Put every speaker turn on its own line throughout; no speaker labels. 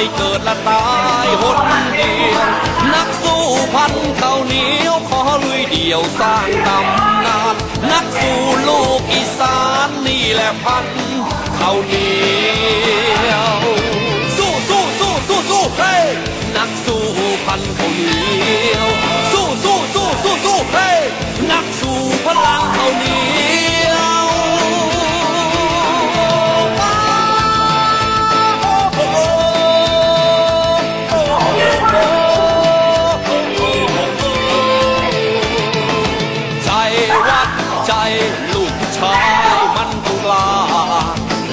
ยเกิดและตายหนเดียว นักสู้พันเขาเหนียวขอลุยเดียวสร้างตำนาน นักสู้ลูกอีสานนี่แหละพันเขาเหนียว ลูกผู้ชายมันต้องกล้า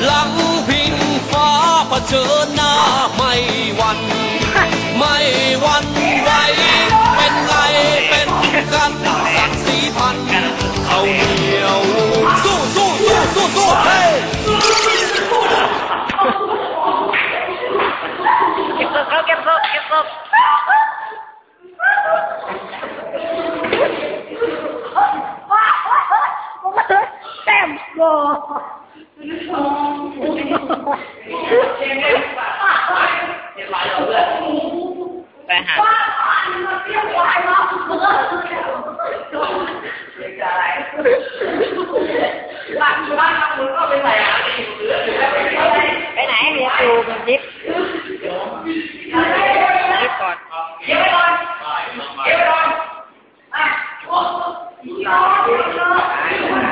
หลังพิงฟ้าเผชิญหน้าไม่หวัน ไม่หวันไหวเป็นไงเป็นกันสักดิ์ศรีพันเขาเหนียวสู้สู้สู้สู้สู้เฮ้ย
เก็บศพเขาเก็บศพเก็บศพ แต้มโกไปหาไปไหนเรียกดูมันยิบยิบก่อน
Hãy subscribe cho kênh Ghiền Mì Gõ Để không bỏ lỡ